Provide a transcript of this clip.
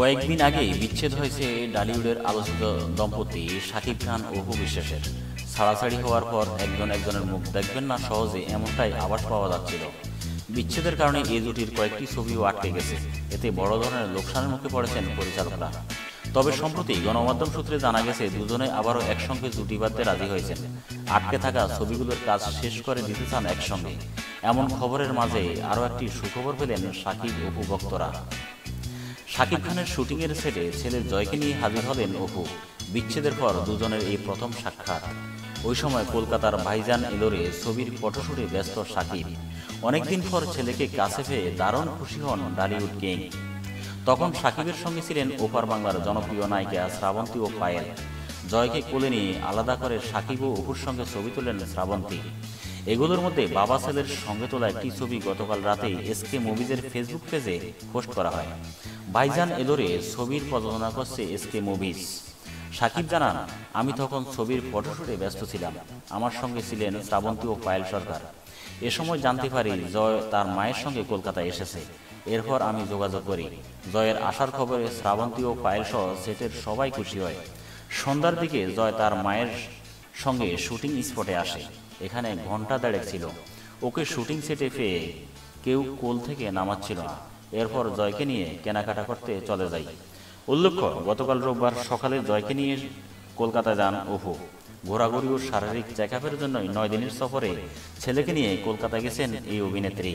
কয়েকদিন আগেই বিচ্ছেদ হয়েছে ডালিউডের আলোচিত দম্পতি শাকিব খান ও অপু বিশ্বাসের। ছাড়াছাড়ি হওয়ার পর একজন একজনের মুখ দেখবেন না, সহজে এমনটাই আবাস পাওয়া যাচ্ছিল। বিচ্ছেদের কারণে এই জুটির কয়েকটি ছবিও আটকে গেছে। এতে বড় ধরনের লোকসানের মুখে পড়েছেন পরিচালকরা। তবে সম্প্রতি গণমাধ্যম সূত্রে জানা গেছে, দুজনে আবারও একসঙ্গে জুটি বাঁধতে রাজি হয়েছেন। আটকে থাকা ছবিগুলোর কাজ শেষ করে দিতে চান একসঙ্গে। এমন খবরের মাঝে আরও একটি সুখবর পেলেন সাকিব অপু ভক্তরা। শাকিব খানের শুটিংয়ের সেটে ছেলের জয়কে নিয়ে হাজির হলেন অপু। বিচ্ছেদের পর দুজনের এই প্রথম সাক্ষাৎ। ওই সময় কলকাতার ভাইজান এলোরে ছবির ফটোশুটে ব্যস্ত শাকিব অনেকদিন পর ছেলেকে কাছে পেয়ে দারুণ খুশি হন ডালিউড কিং। তখন সাকিবের সঙ্গে ছিলেন ওপার বাংলার জনপ্রিয় নায়িকা শ্রাবন্তী ও পায়েল। জয়কে কোলে নিয়ে আলাদা করে সাকিব ও অপুর সঙ্গে ছবি তোলেন শ্রাবন্তী। এগুলোর মধ্যে বাবা ছেলের সঙ্গে তোলা একটি ছবি গতকাল রাতে এসকে মুভিজের ফেসবুক পেজে পোস্ট করা হয়। ভাইজান এদরে ছবির প্রযোজনা করছে এসকে মুভিজ। সাকিব জানান, আমি তখন ছবির ফটোশুটে ব্যস্ত ছিলাম। আমার সঙ্গে ছিলেন শ্রাবন্তী ও পায়েল সরকার। এ সময় জানতে পারি জয় তার মায়ের সঙ্গে কলকাতায় এসেছে। এরপর আমি যোগাযোগ করি। জয়ের আসার খবরে শ্রাবন্তী ও পায়েল সহ সেটের সবাই খুশি হয়। সন্ধ্যার দিকে জয় তার মায়ের সঙ্গে শুটিং স্পটে আসে। এখানে ঘণ্টা দেড়েক ছিল। ওকে শুটিং সেটে পেয়ে কেউ কোল থেকে নামাচ্ছিল না। এরপর জয়কে নিয়ে কেনাকাটা করতে চলে যাই। উল্লেখ্য গতকাল রোববার সকালে জয়কে নিয়ে কলকাতা যান অপু ঘোরাঘুরি ও শারীরিক চেক জন্যই নয় দিনের সফরে ছেলেকে নিয়ে কলকাতা গেছেন এই অভিনেত্রী।